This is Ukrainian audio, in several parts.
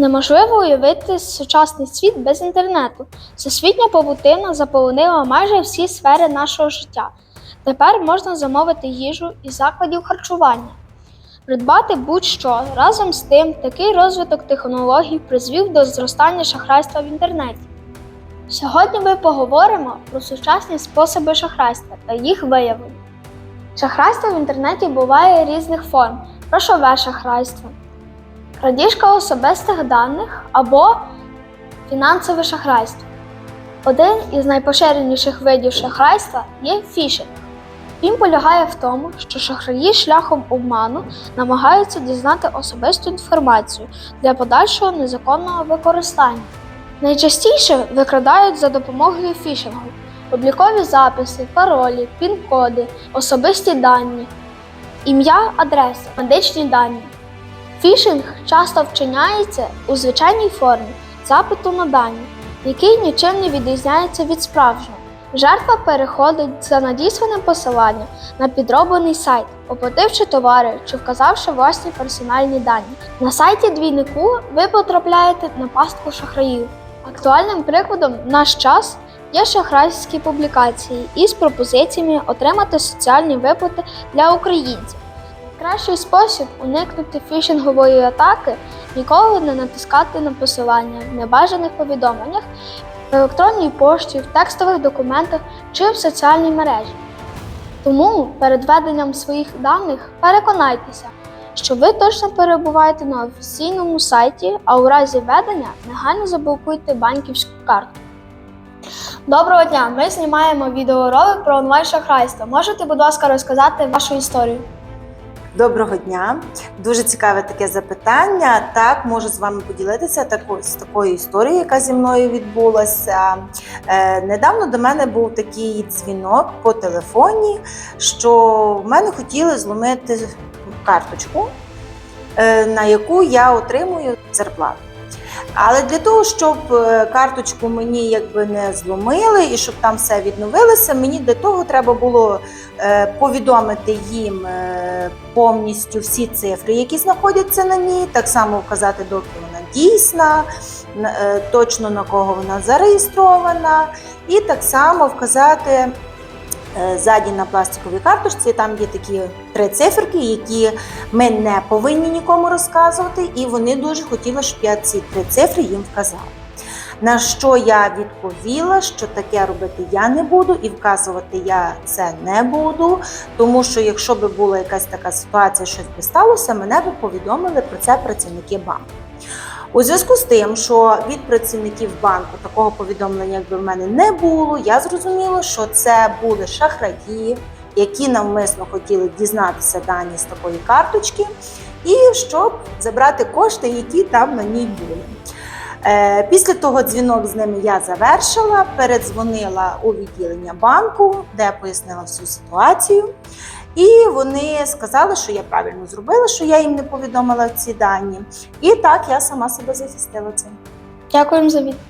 Неможливо уявити сучасний світ без інтернету. Всесвітня павутина заполонила майже всі сфери нашого життя. Тепер можна замовити їжу із закладів харчування, придбати будь-що. Разом з тим, такий розвиток технологій призвів до зростання шахрайства в інтернеті. Сьогодні ми поговоримо про сучасні способи шахрайства та їх виявлення. Шахрайство в інтернеті буває різних форм: грошове шахрайство, крадіжка особистих даних або фінансове шахрайство. Один із найпоширеніших видів шахрайства є фішинг. Він полягає в тому, що шахраї шляхом обману намагаються дізнати особисту інформацію для подальшого незаконного використання. Найчастіше викрадають за допомогою фішингу облікові записи, паролі, пін-коди, особисті дані, ім'я, адреса, медичні дані. Фішинг часто вчиняється у звичайній формі запиту на дані, який нічим не відрізняється від справжнього. Жертва переходить за надісланим посиланням на підроблений сайт, оплативши товари чи вказавши власні персональні дані. На сайті двійнику ви потрапляєте на пастку шахраїв. Актуальним прикладом наш час є шахрайські публікації із пропозиціями отримати соціальні виплати для українців. Кращий спосіб уникнути фішингової атаки ніколи не натискати на посилання в небажаних повідомленнях в електронній пошті, в текстових документах чи в соціальній мережі. Тому перед введенням своїх даних переконайтеся, що ви точно перебуваєте на офіційному сайті, а у разі введення негайно заблокуйте банківську карту. Доброго дня! Ми знімаємо відеоролик про онлайн-шахрайство. Можете, будь ласка, розказати вашу історію? Доброго дня, дуже цікаве таке запитання. Так, можу з вами поділитися такою з такою історією, яка зі мною відбулася. Е, недавно до мене був такий дзвінок по телефоні, що в мене хотіли зломити карточку, е, на яку я отримую зарплату. Але для того, щоб е, карточку мені якби не зломили і щоб там все відновилося, мені для того треба було е, повідомити їм е, повністю всі цифри, які знаходяться на ній, так само вказати, доки вона дійсна, точно на кого вона зареєстрована, і так само вказати. Е, Ззаді на пластиковій карточці там є такі три циферки, які ми не повинні нікому розказувати, і вони дуже хотіли, щоб я ці три цифри їм вказала. На що я відповіла, що таке робити я не буду, і вказувати я це не буду, тому що якщо би була якась така ситуація, щось би сталося, мене би повідомили про це працівники банку. У зв'язку з тим, що від працівників банку такого повідомлення, якби в мене не було, я зрозуміла, що це були шахраї, які навмисно хотіли дізнатися дані з такої карточки, і щоб забрати кошти, які там на ній були. Е, Після того дзвінок з ними я завершила, передзвонила у відділення банку, де пояснила всю ситуацію. І вони сказали, що я правильно зробила, що я їм не повідомила ці дані. І так я сама себе захистила цим. Дякуємо за відповідь.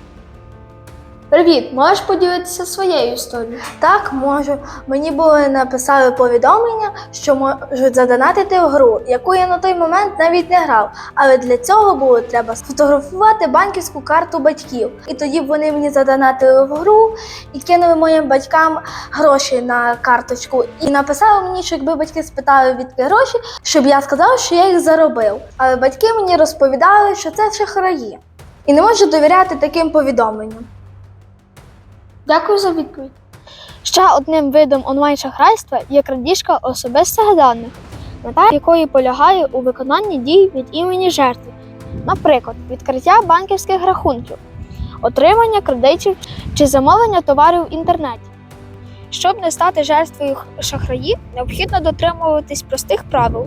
Привіт, можеш поділитися своєю історією? Так, можу. Мені були написали повідомлення, що можуть задонатити в гру, яку я на той момент навіть не грав. Але для цього було треба сфотографувати банківську карту батьків. І тоді вони мені задонатили в гру і кинули моїм батькам гроші на карточку. І написали мені, що якби батьки спитали відки гроші, щоб я сказав, що я їх заробив. Але батьки мені розповідали, що це шахраї. І не можу довіряти таким повідомленням. Дякую за відповідь. Ще одним видом онлайн-шахрайства є крадіжка особистих даних, мета якої полягає у виконанні дій від імені жертви, наприклад, відкриття банківських рахунків, отримання кредитів чи замовлення товарів в інтернеті. Щоб не стати жертвою шахраїв, необхідно дотримуватись простих правил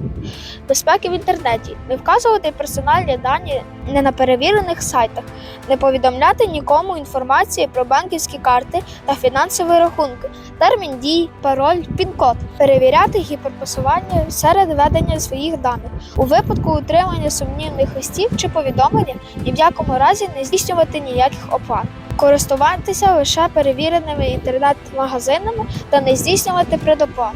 безпеки в інтернеті, не вказувати персональні дані не на перевірених сайтах, не повідомляти нікому інформації про банківські карти та фінансові рахунки, термін дій, пароль, пін-код, перевіряти гіперпосування серед ведення своїх даних. У випадку утримання сумнівних листів чи повідомлення ні в якому разі не здійснювати ніяких оплат. Користуватися лише перевіреними інтернет-магазинами та не здійснювати предоплат.